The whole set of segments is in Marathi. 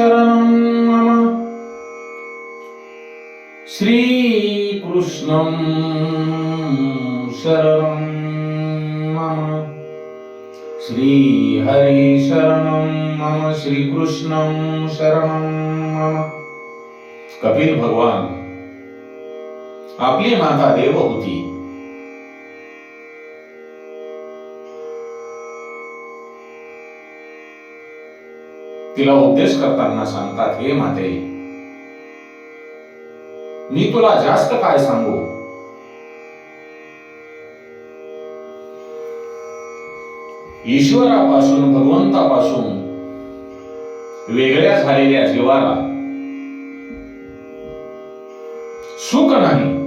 शरणं मम. श्रीकृष्णं शरणं मम. श्रीहरि शरणं मम श्रीकृष्णं शरणं मम. कपिल भगवान आपली माता देव होती तिला उपदेश करताना सांगतात हे माते मी तुला जास्त काय सांगू? ईश्वरापासून भगवंतापासून वेगळ्या झालेल्या जीवाला सुख नाही.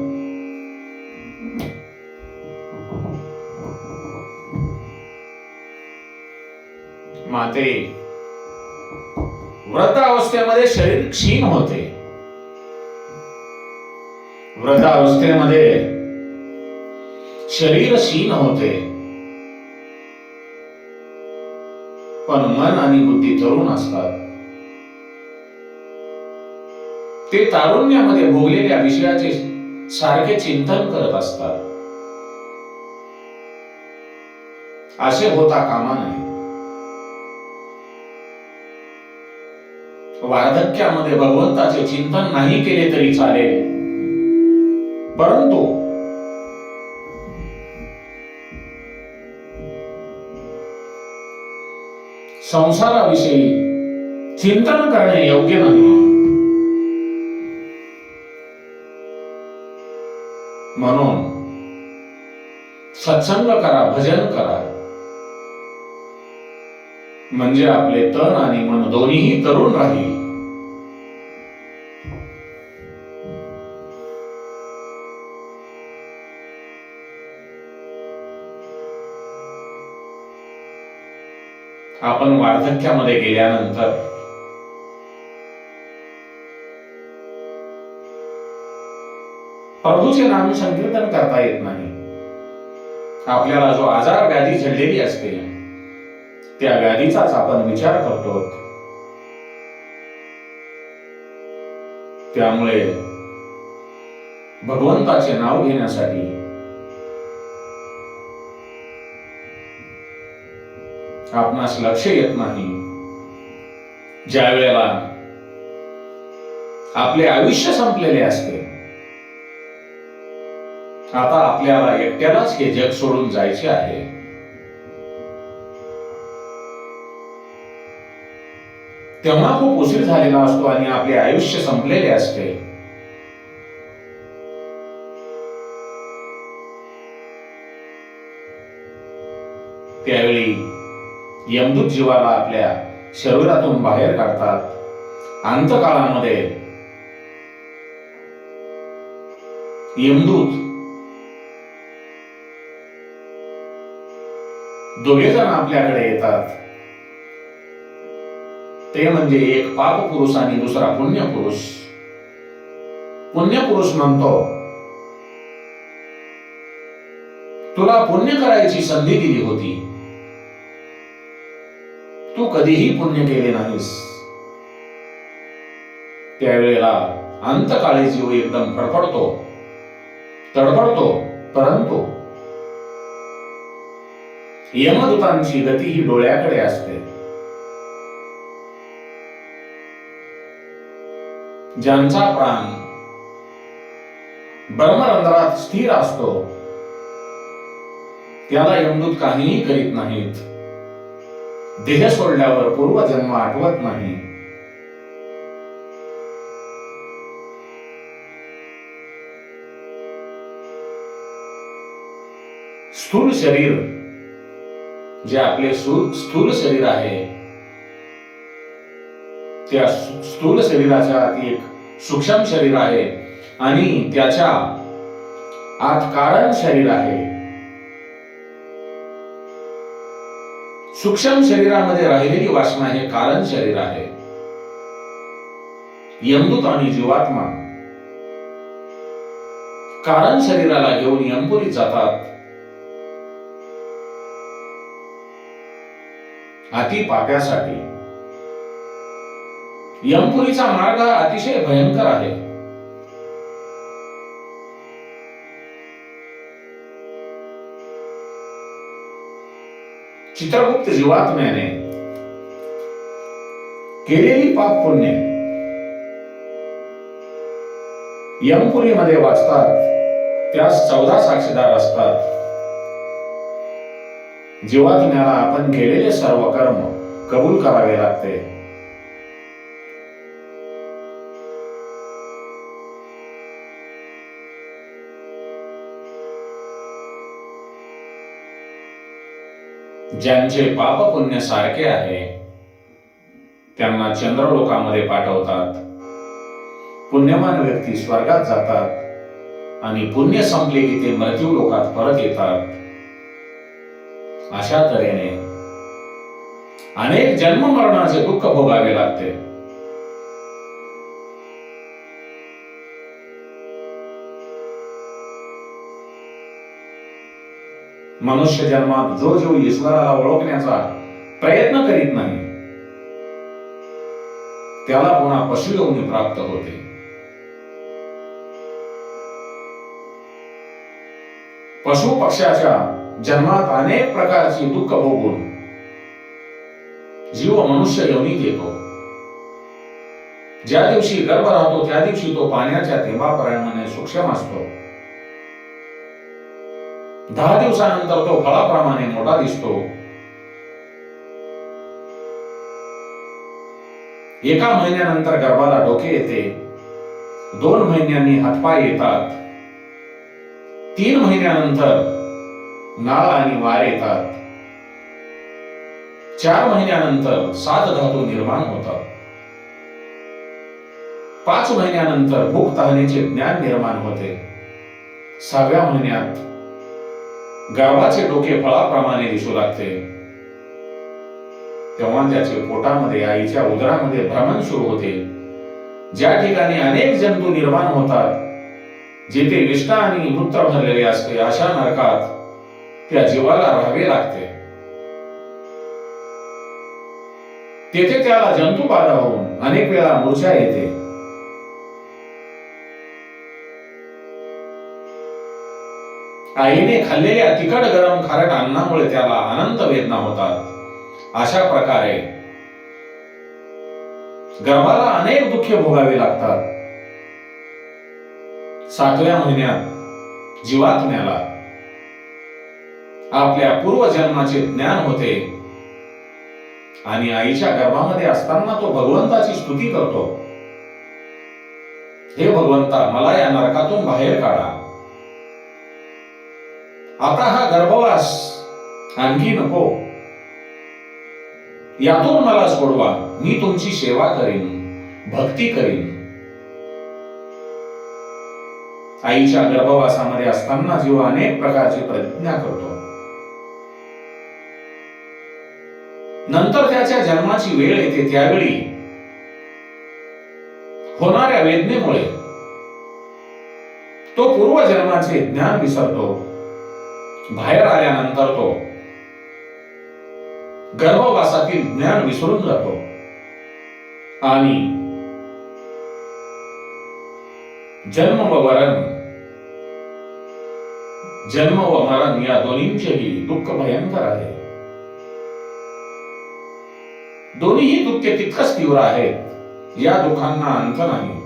माते व्रतावस्थेमध्ये शरीर क्षीण होते. व्रतावस्थेमध्ये शरीर क्षीण होते. पण मन आणि बुद्धी तरुण असतात. ते तारुण्यामध्ये भोगलेल्या विषयाचे सारखे चिंतन करत असतात. असे होता कामा नये. वार्धक्यामध्ये भगवंताचे चिंतन नाही केले तरी चालेल. परंतु संसाराविषयी चिंतन करणे योग्य नाही. म्हणून सत्संग करा भजन करा. म्हणजे आपले तन आणि मन दोन्हीही तरुण राहील. आपण वार्धक्यामध्ये गेल्यानंतर प्रभूचे नाम संकीर्तन करता येत नाही. आपल्याला जो आजार व्याधी झडलेली असते त्या व्याधीचाच आपण विचार करतो. त्यामुळे भगवंताचे नाव घेण्यासाठी आपणास लक्ष येत नाही. ज्या वेळेला आपले आयुष्य संपलेले असते आता आपल्याला एकट्यालाच हे जग सोडून जायचे आहे. तेव्हा खूप उशीर झालेला असतो आणि आपले आयुष्य संपलेले असते. त्यावेळी यमदूत जीवाला आपल्या शरीरातून बाहेर काढतात. अंतकाळामध्ये यमदूत दोघे जण आपल्याकडे येतात. ते म्हणजे एक पाप पुरुष आणि दुसरा पुण्य पुरुष. पुण्य पुरुष म्हणतो तुला पुण्य करायची संधी दिली होती. तू कधीही पुण्य केले नाहीस. त्यावेळेला अंतकाळी जीव एकदम फडफडतो तडफडतो परंतु यमदूतांची गती ही डोळ्याकडे असते. ज्यांचा प्राण ब्रह्मरंध्रात स्थिर असतो त्याला यमदूत काहीही करीत नाहीत. देह सोडल्यावर पूर्वजन्म आठवत नाही. स्थूल शरीर जे आपले सु- स्थूल शरीर आहे त्या स्थूल शरीराच्या आत एक सूक्ष्म शरीर आहे आणि त्याच्या आत कारण शरीर आहे. सूक्ष्म शरीरामध्ये राहिलेली वासना हे कारण शरीर आहे. यमदूत आणि जीवात्मा. कारण शरीराला घेऊन यमपुरीत जातात. अति पाप्यासाठी. यमपुरीचा मार्ग हा अतिशय भयंकर आहे. चित्रगुप्त जीवात्म्याने केलेली पाप पुण्य. यमपुरीमध्ये वाचतात त्यास चौदा साक्षीदार असतात. जीवात्म्याला आपण केलेले सर्व कर्म कबूल करावे लागते. ज्यांचे पाप पुण्य सारखे आहे त्यांना चंद्रलोकामध्ये पाठवतात. पुण्यमान व्यक्ती स्वर्गात जातात आणि पुण्य संपले की ते मृत्यू लोकात परत येतात. अशा तऱ्हेने अनेक जन्म मरणाचे दुःख भोगावे लागते. मनुष्य जन्मात जो जो ईश्वराला ओळखण्याचा प्रयत्न करीत नाही त्याला पुन्हा पशुयोनी प्राप्त होते. पशु पक्षाच्या जन्मात अनेक प्रकारची दुःख भोगून जीव मनुष्य योनी घेतो. ज्या दिवशी गर्भ राहतो त्या दिवशी तो पाण्याच्या थेंबाप्रमाणे सूक्ष्म असतो. दहा दिवसानंतर तो फळाप्रमाणे मोठा दिसतो. एका महिन्यानंतर गर्भाला डोके येते. दोन महिन्यांनी हातपाय येतात. तीन महिन्यानंतर नाळ आणि वार येतात. चार महिन्यानंतर सात धातू निर्माण होतात. पाच महिन्यानंतर भूक तहानेचे ज्ञान निर्माण होते. सहाव्या महिन्यात गावाचे डोके फळाप्रमाणे दिसू लागते. तेव्हा त्याचे पोटामध्ये आईच्या उदरामध्ये भ्रमण सुरू होते. ज्या ठिकाणी अनेक जंतू निर्माण होतात जिथे विष्ठा आणि मूत्र भरलेले असते अशा नरकात त्या जीवाला राहावे लागते. तेथे त्याला जंतू बाधा होऊन अनेक वेळा मूर्छा येते. आईने खाल्लेल्या तिखट गरम खारट अन्नामुळे त्याला अनंत वेदना होतात. अशा प्रकारे गर्भाला अनेक दुःखे भोगावे लागतात. सातव्या महिन्यात जीवात्म्याला आपल्या पूर्वजन्माचे ज्ञान होते आणि आईच्या गर्भामध्ये असताना तो भगवंताची स्तुती करतो. हे भगवंता मला या नरकातून बाहेर काढा. आता हा गर्भवास आणखी नको. यातून मला सोडवा. मी तुमची सेवा करीन भक्ती करीन. आईच्या गर्भवासामध्ये असताना जीव अनेक प्रकारची प्रतिज्ञा करतो. नंतर त्याच्या जन्माची वेळ येते त्यावेळी होणाऱ्या वेदनेमुळे तो पूर्वजन्माचे ज्ञान विसरतो. बाहेर आल्यानंतर तो गर्भवासातील ज्ञान विसरून जातो. आणि जन्म व मरण जन्म व मरण या दोन्हींचेही दुःख भयंकर आहे. दोन्हीही दुःखे तितकंच तीव्र आहेत. या दुःखांना अंत नाही.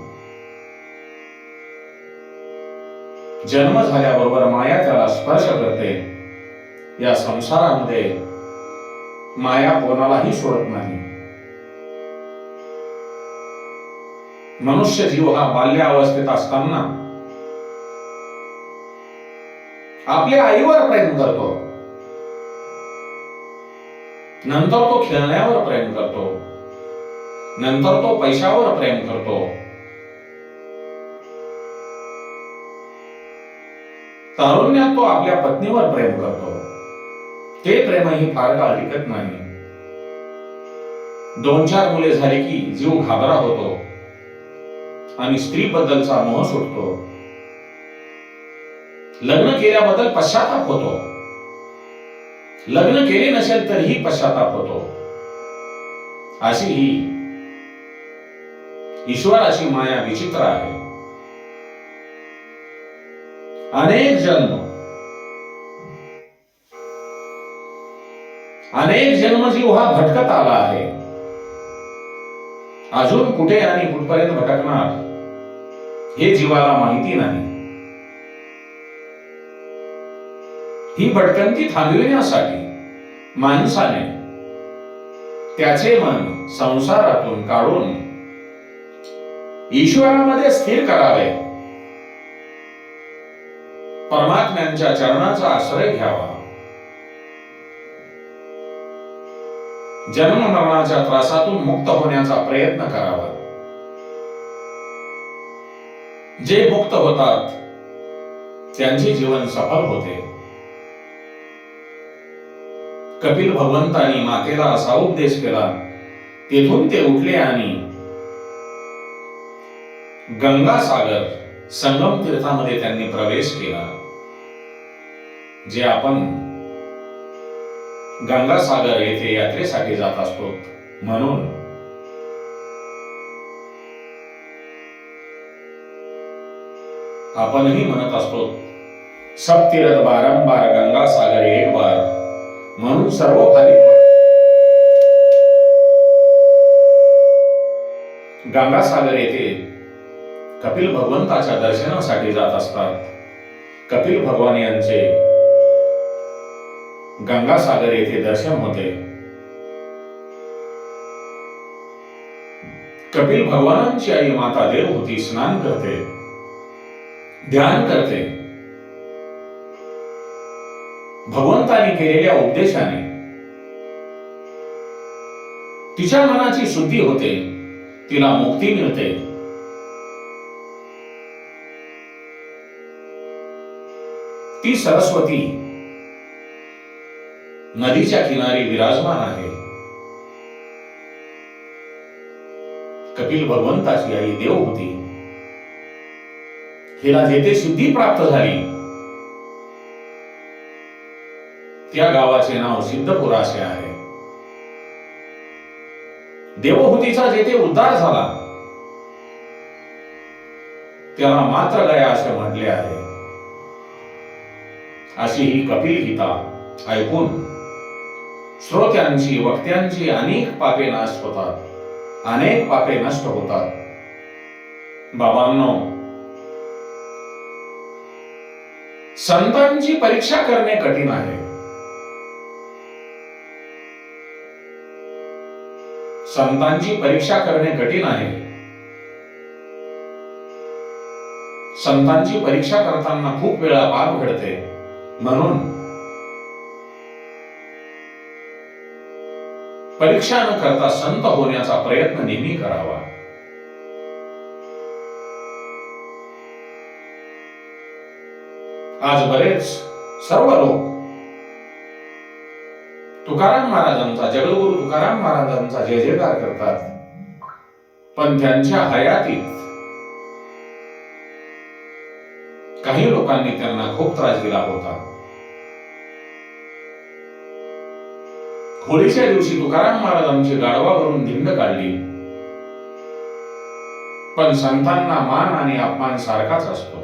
जन्म झाल्याबरोबर माया त्याला स्पर्श करते. या संसारामध्ये माया कोणालाही सोडत नाही. मनुष्य जीव हा बाल्यावस्थेत असताना आपल्या आईवर प्रेम करतो. नंतर तो खेळण्यावर प्रेम करतो. नंतर तो पैशावर प्रेम करतो. तारुण्यात तो आपल्या पत्नीवर प्रेम करतो. ते प्रेमही फार काळ टिकत नाही. दोन चार मुले झाली की जीव घाबरा होतो. आणि स्त्री बद्दलचा मोह सुटतो. लग्न केल्याबद्दल पश्चाताप होतो. लग्न केले नसेल तरीही पश्चाताप होतो. अशी ही ईश्वराची माया विचित्र आहे. अनेक जन्म. अनेक जन्म जीव हा भटकत आला आहे. अजून कुठे आणि कुठपर्यंत भटकणार हे जीवाला माहिती नाही. ही भटकंती थांबविण्यासाठी माणसाने त्याचे मन संसारातून काढून ईश्वरामध्ये स्थिर करावे. परमात्म्यांच्या चरणाचा आश्रय घ्यावा. जन्म मरणाच्या त्रासातून मुक्त होण्याचा प्रयत्न करावा. जे मुक्त होतात त्यांचे जीवन सफल होते. कपिल भगवंतानी मातेला असा उपदेश केला तेथून ते उठले आणि गंगासागर संगम तीर्थामध्ये त्यांनी प्रवेश केला जे आपण गंगासागर येथे यात्रेसाठी जात असतो. म्हणून आपणही म्हणत असतो सप्तीरथ बारंबार गंगासागर एक बार म्हणून सर्व खाली गंगासागर येथे कपिल भगवंताच्या दर्शनासाठी जात असतात. कपिल भगवान यांचे गंगासागर येथे दर्शन होते. कपिल भगवानांची आई माता देव होती स्नान करते. ध्यान करते. भगवंतानी केलेल्या उपदेशाने तिच्या मनाची शुद्धी होते. तिला मुक्ती मिळते. ती सरस्वती. नदीच्या किनारी विराजमान आहे. कपिल भगवंताची आई देव होती. हिला जेथे सिद्धी प्राप्त झाली त्या गावाचे नाव सिद्धपुर असे आहे. देवहूतीचा जेथे उद्धार झाला त्याला मात्र गया असे म्हटले आहे. अशी ही कपिल गीता ऐकून श्रोत्यांची वक्त्यांची अनेक पापे नाश होतात. अनेक पापे नष्ट होतात. बाबांनो संतांची परीक्षा करणे कठीण आहे. संतांची परीक्षा करणे कठीण आहे. संतांची परीक्षा करताना खूप वेळा पाप घडते. म्हणून परीक्षा न करता संत होण्याचा प्रयत्न नेहमी करावा. आज बरेच सर्व लोक तुकाराम महाराजांचा जगद्गुरु तुकाराम महाराजांचा जय जयकार करतात. पण त्यांच्या हयातीत काही लोकांनी त्यांना खूप त्रास दिला होता. होळीच्या दिवशी तुकाराम महाराजांची गाढवावरून धिंड काढली. पण संतांना मान आणि अपमान सारखाच असतो.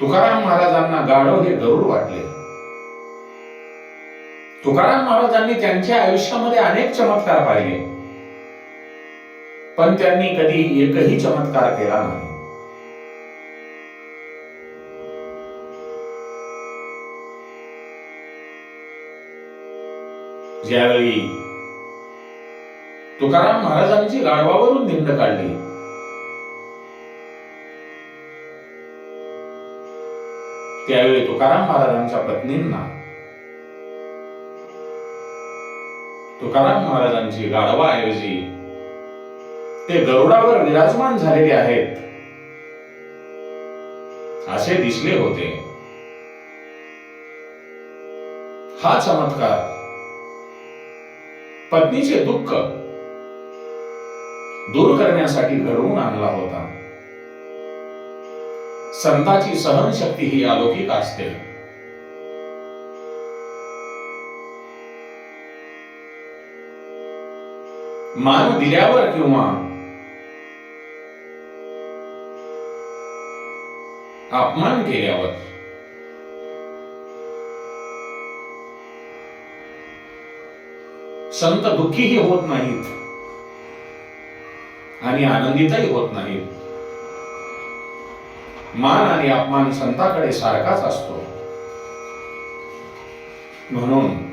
तुकाराम महाराजांना गाढव हे गरुड वाटले. तुकाराम महाराजांनी त्यांच्या आयुष्यामध्ये अनेक चमत्कार पाहिले. पण त्यांनी कधी एकही चमत्कार केला नाही. ज्यावेळी तुकाराम महाराजांची गाढवावरून दिंड काढली त्यावेळी तुकाराम महाराजांच्या पत्नींना तुकाराम महाराजांची गाढवाऐवजी ते गरुडावर विराजमान झालेले आहेत. असे दिसले होते. हा चमत्कार पत्नीचे दुःख दूर करण्यासाठी घडवून आणला होता. संताची सहनशक्ती ही अलौकिक असते. मान दिल्यावर किंवा अपमान केल्यावर. संत दुःखीही होत नाहीत. आणि आनंदितही होत नाहीत. मान आणि अपमान संताकडे सारखाच असतो. म्हणून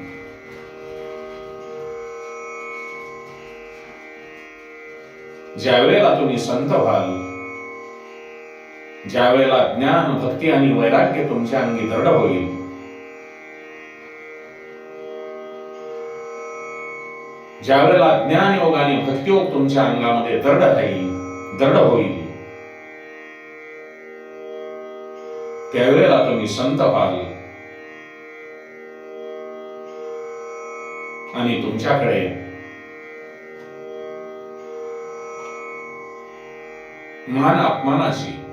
ज्यावेळेला तुम्ही संत व्हाल ज्या वेळेला ज्ञान भक्ती आणि वैराग्य तुमच्या अंगी दृढ होईल. ज्या वेळेला ज्ञान योग आणि भक्तियोग तुमच्या अंगामध्ये दृढ राहील दृढ होईल. त्यावेळेला तुम्ही संत व्हाल. आणि तुमच्याकडे मान अपमानाची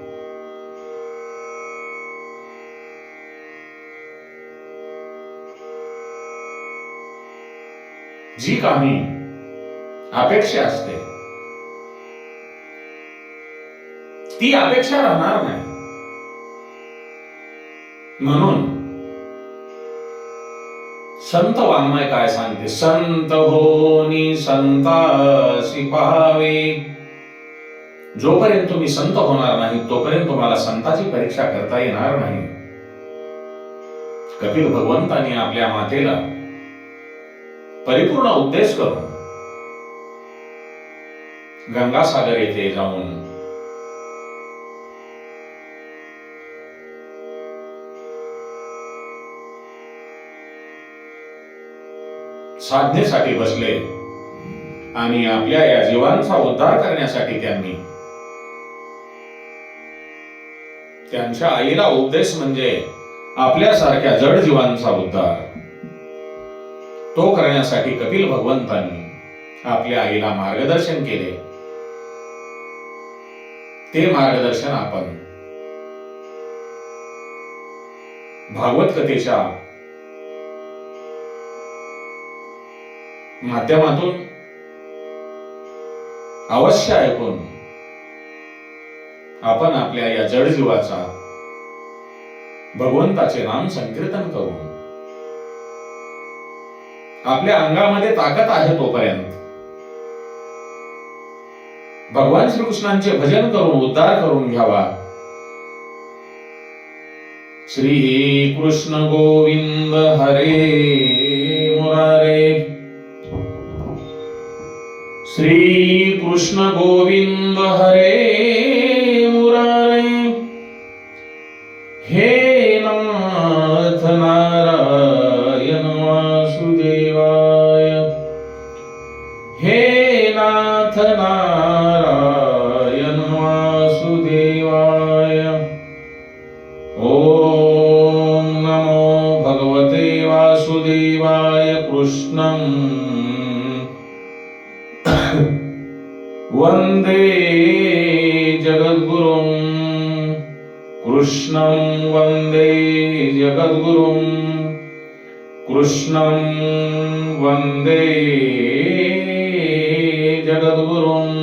जी काही अपेक्षा असते. ती अपेक्षा राहणार नाही. म्हणून संत वाङ्मय काय सांगते? संत होनी संतासी पाहावे. जोपर्यंत तुम्ही संत होणार नाही तोपर्यंत तुम्हाला संताची परीक्षा करता येणार नाही. कपिल भगवंताने आपल्या मातेला परिपूर्ण उद्देश करून गंगासागर येथे जाऊन साधनेसाठी बसले आणि आपल्या या जीवांचा उद्धार करण्यासाठी त्यांनी त्यांच्या आईला उपदेश म्हणजे आपल्यासारख्या जड जीवांचा उद्धार. तो करण्यासाठी कपिल भगवंतांनी आपल्या आईला मार्गदर्शन केले. ते मार्गदर्शन आपण भागवत कथेच्या माध्यमातून अवश्य ऐकून आपण आपल्या या जडजीवाचा भगवंताचे नाम संकीर्तन करू आपल्या अंगामध्ये ताकद आहे तोपर्यंत. भगवान श्रीकृष्णांचे भजन करून उद्धार करून घ्यावा. श्री कृष्ण गोविंद हरे मुरारे. श्री कृष्ण गोविंद हरे हे नाथ नारायण वासुदेवाय. ॐ नमो भगवते वासुदेवाय कृष्णम् वन्दे जगद्गुरुं. कृष्णं वन्दे जगद्गुरुं. कृष्णं वन्दे ஒவ்வொருவரும்